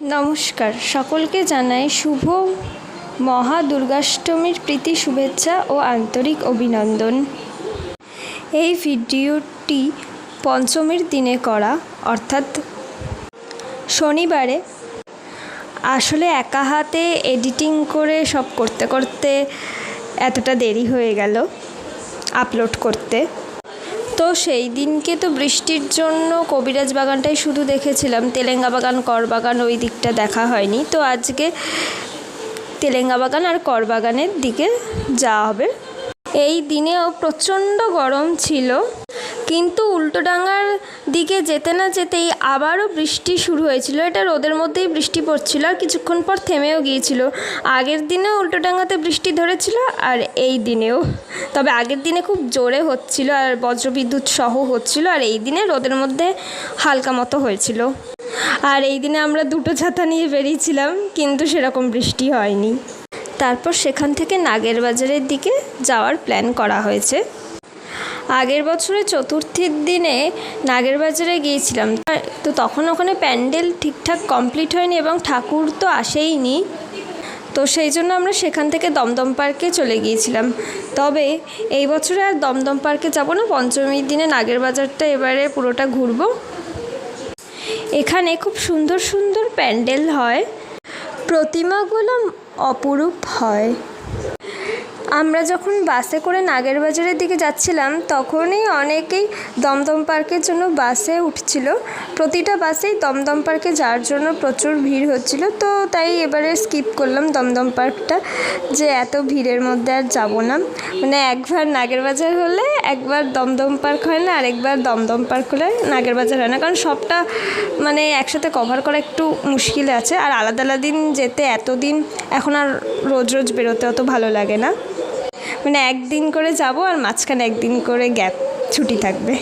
নমস্কার। সকলকে জানাই শুভ মহা দুর্গাষ্টমীর প্রীতি শুভেচ্ছা ও আন্তরিক অভিনন্দন। এই ভিডিওটি পঞ্চমীর দিনে করা, অর্থাৎ শনিবারে। আসলে একা হাতে এডিটিং করে সব করতে করতে এতটা দেরি হয়ে গেল, আপলোড করতে। তো সেই দিনকে তো বৃষ্টির জন্য কবিরাজ বাগানটাই শুধু দেখেছিলাম। তেলেঙ্গা বাগান, কর বাগান ওই দিকটা দেখা হয়নি। তো আজকে তেলেঙ্গা বাগান আর কর বাগানের দিকে যাওয়া হবে। এই দিনেও প্রচণ্ড গরম ছিল। কিন্তু উল্টোডাঙার দিকে যেতে না যেতেই আবারও বৃষ্টি শুরু হয়েছিল। এটা রোদের মধ্যেই বৃষ্টি পড়ছিল আর কিছুক্ষণ পর থেমেও গিয়েছিল। আগের দিনেও উল্টোডাঙাতে বৃষ্টি ধরেছিল আর এই দিনেও। তবে আগের দিনে খুব জোরে হচ্ছিল আর বজ্রবিদ্যুৎ সহ হচ্ছিল আর এই দিনে রোদের মধ্যে হালকা মতো হয়েছিল। আর এই দিনে আমরা দুটো ছাতা নিয়ে বেরিয়েছিলাম, কিন্তু সেরকম বৃষ্টি হয়নি। তারপর সেখান থেকে নাগের বাজারের দিকে যাওয়ার প্ল্যান করা হয়েছে। আগের বছরে চতুর্থীর দিনে নাগের বাজারে গিয়েছিলাম। তো তখন ওখানে প্যান্ডেল ঠিকঠাক কমপ্লিট হয়নি এবং ঠাকুর তো আসেইনি। তো সেই জন্য আমরা সেখান থেকে দমদম পার্কে চলে গিয়েছিলাম। তবে এই বছরে আর দমদম পার্কে যাব না, পঞ্চমীর দিনে নাগের বাজারটা এবারে পুরোটা ঘুরবো। এখানে খুব সুন্দর সুন্দর প্যান্ডেল হয়। প্রতিমাগুলো অপরূপ হয়। আমরা যখন বাসে করে নাগের বাজারের দিকে যাচ্ছিলাম, তখনই অনেকেই দমদম পার্কের জন্য বাসে উঠছিল। প্রতিটা বাসেই দমদম পার্কে যাওয়ার জন্য প্রচুর ভিড় হচ্ছিল। তো তাই এবারে স্কিপ করলাম দমদম পার্কটা, যে এত ভিড়ের মধ্যে আর যাব না। মানে একবার নাগের বাজার হলে একবার দমদম পার্ক হয় না, আরেকবার দমদম পার্ক হলে নাগের বাজার হয় না। কারণ সবটা মানে একসাথে কভার করা একটু মুশকিল আছে। আর আলাদা আলাদা দিন যেতে এতদিন এখন আর রোজ রোজ বেরোতে অত ভালো লাগে না। মানে একদিন করে যাব আর মাঝখানে একদিন করে গ্যাপ ছুটি থাকবে।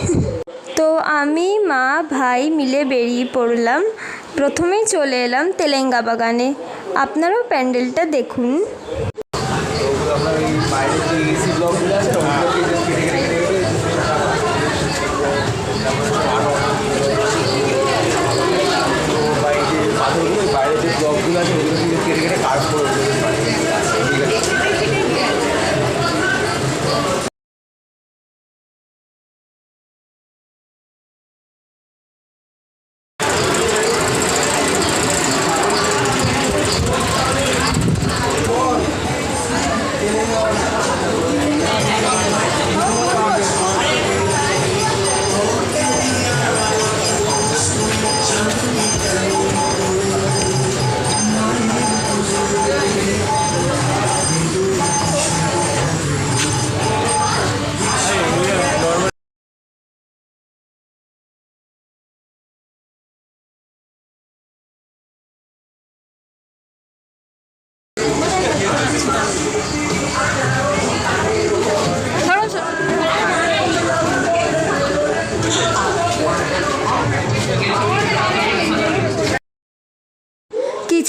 তো আমি, মা, ভাই মিলে বেরিয়ে পড়লাম। প্রথমেই চলে এলাম তেলেঙ্গা বাগানে। আপনারাও প্যান্ডেলটা দেখুন।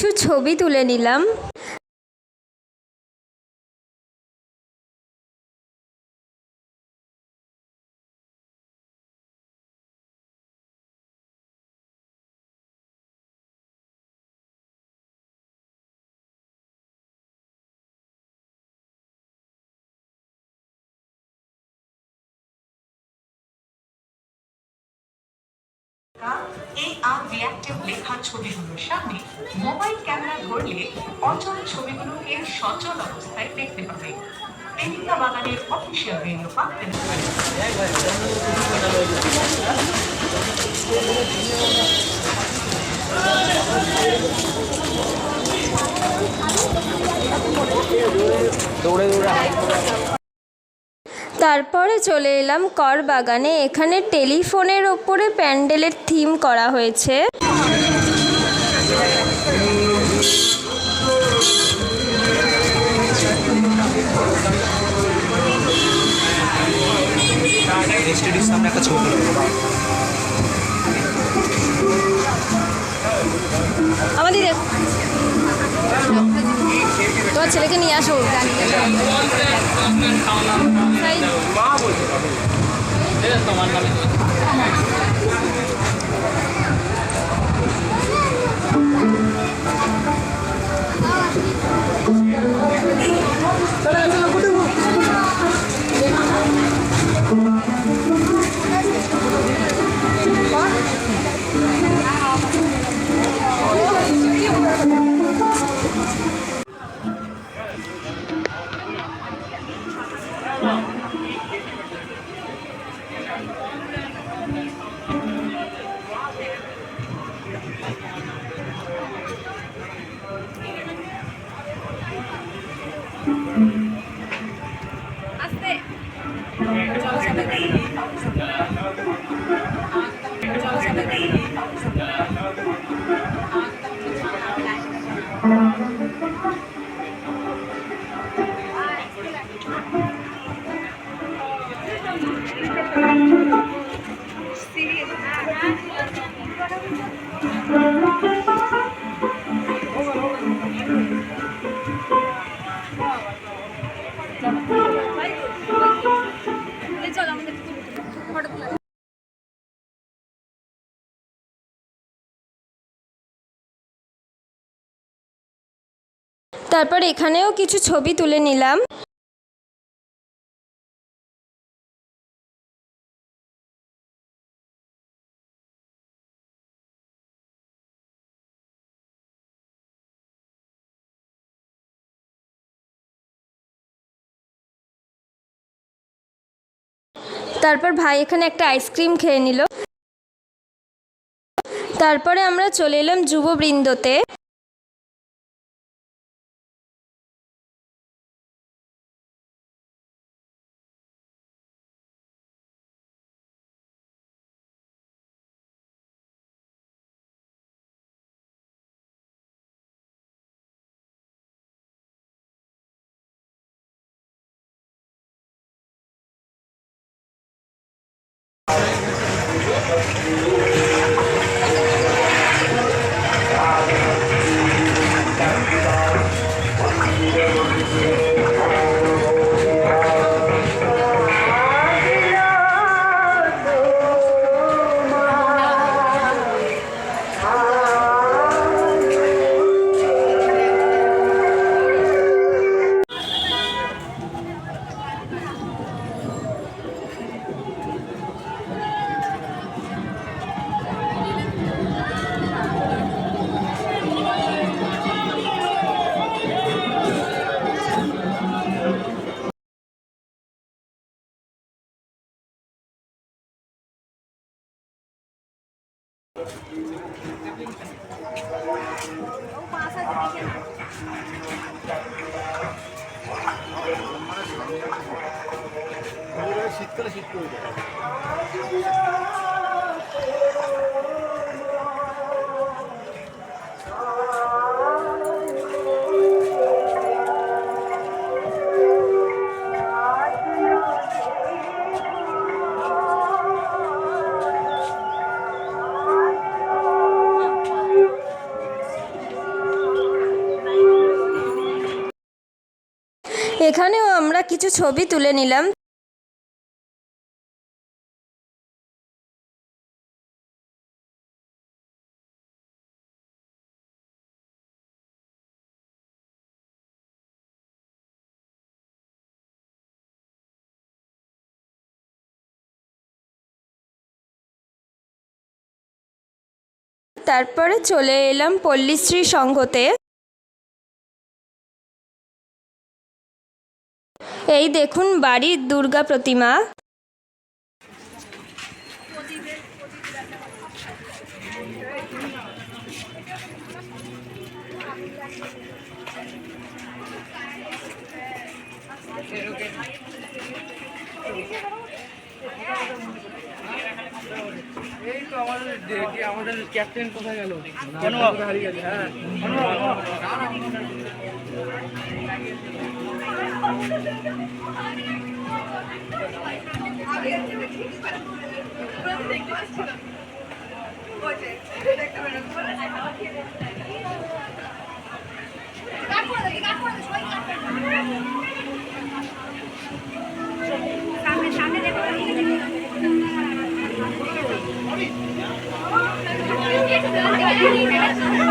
কিছু ছবি তুলে নিলাম। এই আর রিয়াক্টিভ লেখা ছবিগুলোর সামনে মোবাইল ক্যামেরা ধরলে অচল ছবিগুলোকে সচল অবস্থায় দেখতে পাবে। তেলিকা বাগানের অফিসিয়াল ভিডিও পাবেন। দৌড়ে দৌড়ে তারপরে চলে এলাম কর বাগানে। এখানে টেলিফোনের ওপরে প্যান্ডেলের থিম করা হয়েছে। সামনে একটা ছবি আমাদের তোমার ছেলেকে নিয়ে আসো চলে। তারপর এখানেও কিছু ছবি তুলে নিলাম। তারপর ভাই এখানে একটা আইসক্রিম খেয়ে নিল। তারপরে আমরা চলে এলাম যুববৃন্দতে। Obrigado. এখানেও আমরা কিছু ছবি তুলে নিলাম। তারপরে চলে এলাম পল্লীশ্রী সংঘতে। এই দেখুন বাড়ির দুর্গা প্রতিমা। এই তো আমাদের আমাদের ক্যাপ্টেন কোথায় গেল? হারিয়ে গেছে হ্যাঁ আমি জানি না হ্যাঁ ঘুরবো অনেক কাছে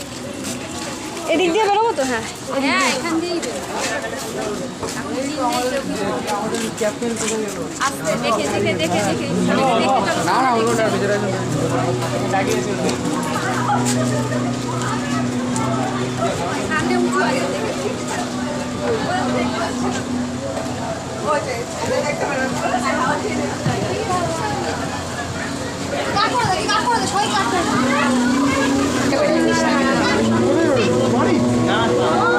এদিক দিয়ে বেরোবো তো? হ্যাঁ। কাট করে কাট করে সবাই কাট なと。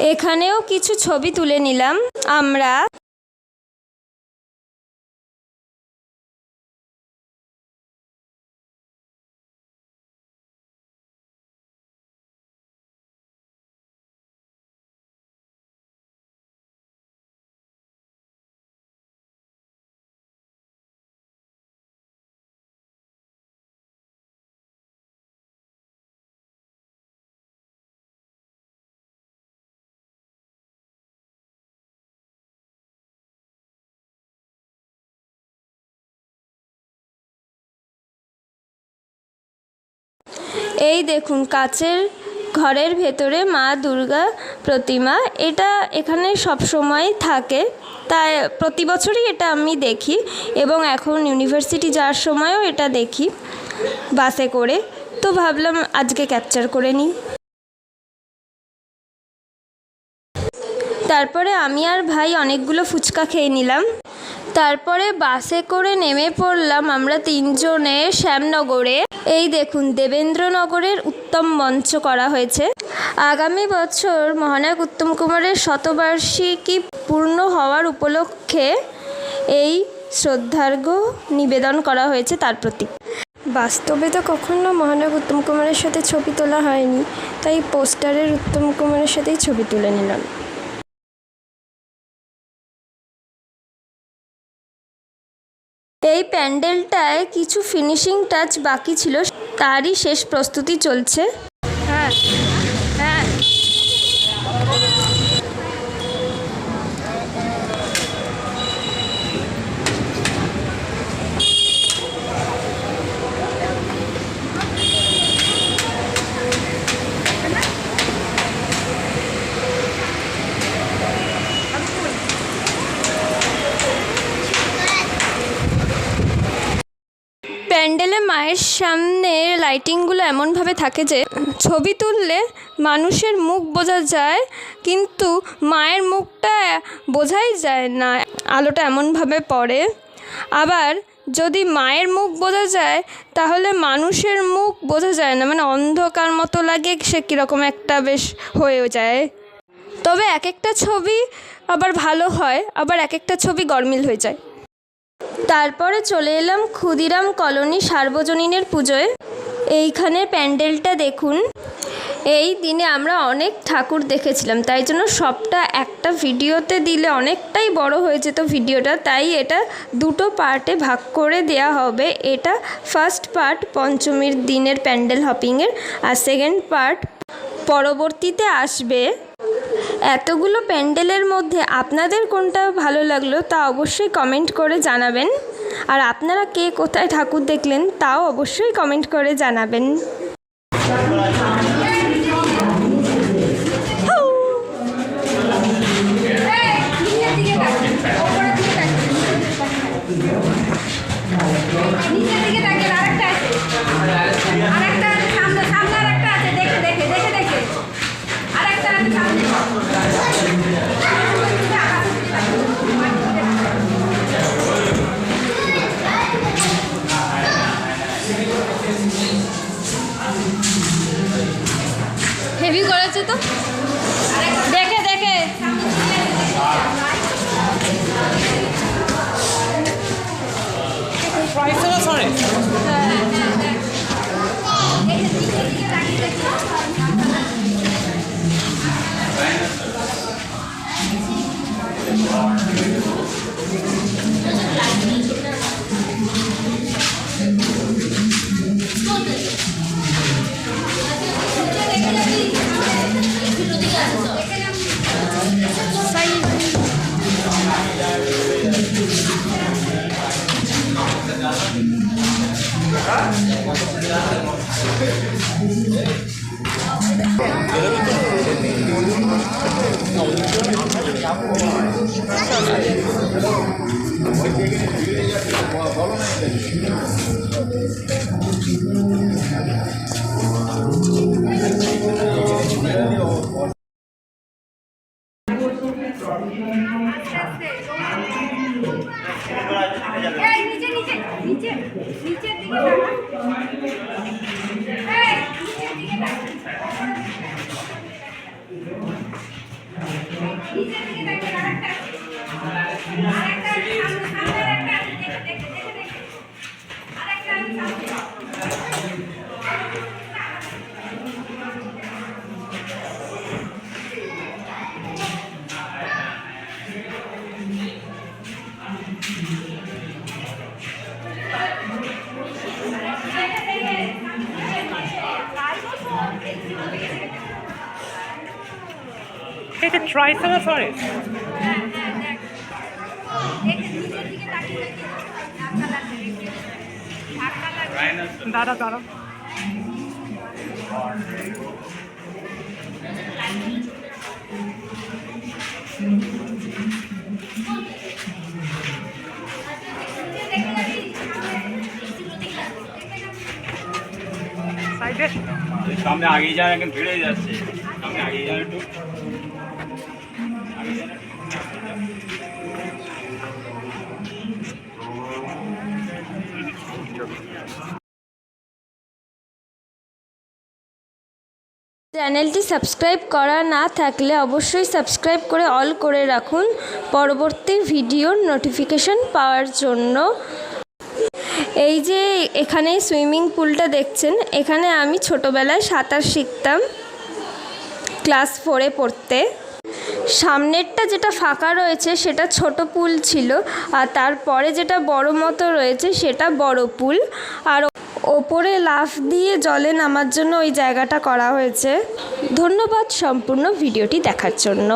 এখানেও কিছু ছবি তুলে নিলাম। আমরা এই দেখুন কাচের ঘরের ভেতরে মা দুর্গা প্রতিমা। এটা এখানে সব সময় থাকে। তাই প্রতি বছরই এটা আমি দেখি এবং এখন ইউনিভার্সিটি যাওয়ার সময়ও এটা দেখি বাসে করে। তো ভাবলাম আজকে ক্যাপচার করে নিই। তারপরে আমি আর ভাই অনেকগুলো ফুচকা খেয়ে নিলাম। তারপরে বাসে করে নেমে পড়লাম আমরা তিনজনে শ্যামনগরে। এই দেখুন, দেবেন্দ্রনগরের উত্তম মঞ্চ করা হয়েছে। আগামী বছর মহানায়ক উত্তম কুমারের শতবার্ষিকী পূর্ণ হওয়ার উপলক্ষে এই শ্রদ্ধার্ঘ নিবেদন করা হয়েছে তার প্রতি বাস্তবে তো কখনো মহানায়ক উত্তম কুমারের সাথে ছবি তোলা হয়নি, তাই পোস্টারের উত্তম কুমারের সাথেই ছবি তুলে নিলাম। এই প্যান্ডেলটায় কিছু ফিনিশিং টাচ বাকি ছিল তারই শেষ প্রস্তুতি চলছে হ্যাঁ হ্যাঁ প্যান্ডেলে মায়ের সামনে লাইটিংগুলো এমনভাবে থাকে যে ছবি তুললে মানুষের মুখ বোঝা যায়, কিন্তু মায়ের মুখটা বোঝাই যায় না, আলোটা এমনভাবে পড়ে। আবার যদি মায়ের মুখ বোঝা যায়, তাহলে মানুষের মুখ বোঝা যায় না মানে অন্ধকার মতো লাগে সে কীরকম একটা বেশ হয়ে যায়। তবে এক একটা ছবি আবার ভালো হয়, আবার এক একটা ছবি গরমিল হয়ে যায়। তারপরে চলে এলাম ক্ষুদিরাম কলোনি সার্বজনীনের পুজোয়। এইখানের প্যান্ডেলটা দেখুন। এই দিনে আমরা অনেক ঠাকুর দেখেছিলাম, তাই জন্য সবটা একটা ভিডিওতে দিলে অনেকটাই বড় হয়ে যেত ভিডিওটা, তাই এটা দুটো পার্টে ভাগ করে দেয়া হবে। এটা ফার্স্ট পার্ট পঞ্চমীর দিনের প্যান্ডেল হপিংয়ের, আর সেকেন্ড পার্ট পরবর্তীতে আসবে। এতগুলো প্যান্ডেলের মধ্যে আপনাদের কোনটা ভালো লাগল তা অবশ্যই কমেন্ট করে জানাবেন। আর আপনারা কে কোথায় ঠাকুর দেখলেন তাও অবশ্যই কমেন্ট করে জানাবেন। nice. এই Try Take a triceratops. দাঁড়া দাঁড়া। সামনে আগিয়ে যান এখন ভিড়ে যাচ্ছে। সামনে আগিয়ে যান একটু চ্যানেলটি সাবস্ক্রাইব করা না থাকলে অবশ্যই সাবস্ক্রাইব করে অল করে রাখুন। পরবর্তী ভিডিওর নোটিফিকেশন পাওয়ার জন্য। এই যে এখানে সুইমিং পুলটা দেখছেন, এখানে আমি ছোটোবেলায় সাঁতার শিখতাম ক্লাস ফোরে পড়তে। সামনেরটা যেটা ফাঁকা রয়েছে সেটা ছোট পুল ছিল, আর তারপরে যেটা বড় মতো রয়েছে সেটা বড় পুল। আর ওপরে লাফ দিয়ে জলে নামার জন্য ওই জায়গাটা করা হয়েছে। ধন্যবাদ সম্পূর্ণ ভিডিওটি দেখার জন্য।